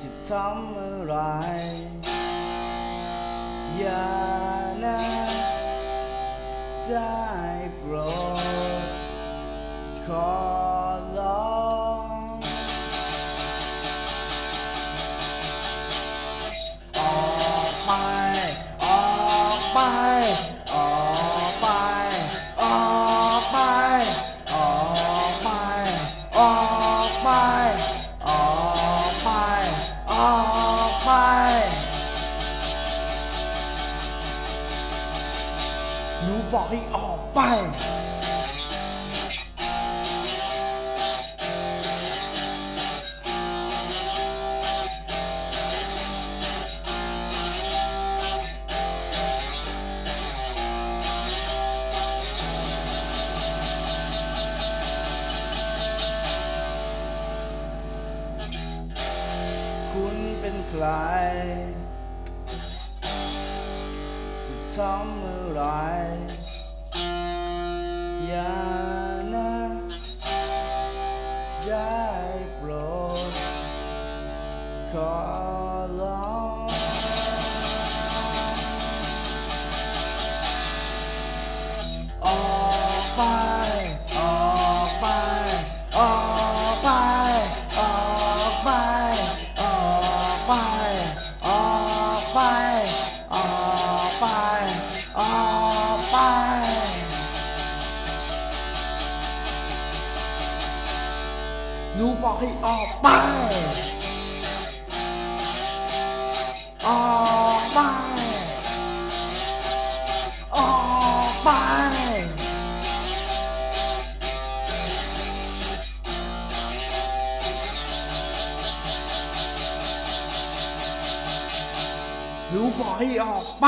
จะทำอะไร อย่านะได้โปรดขอ หนูบอกให้ออกไป คุณเป็นใคร ทำอะไรอย่านะได้โปรดขอร้องออกไป ออกไป ออกไป ออกไป ออกไป หนูบอกให้ออกไป ออกไป ออกไป หนูบอกให้ออกไป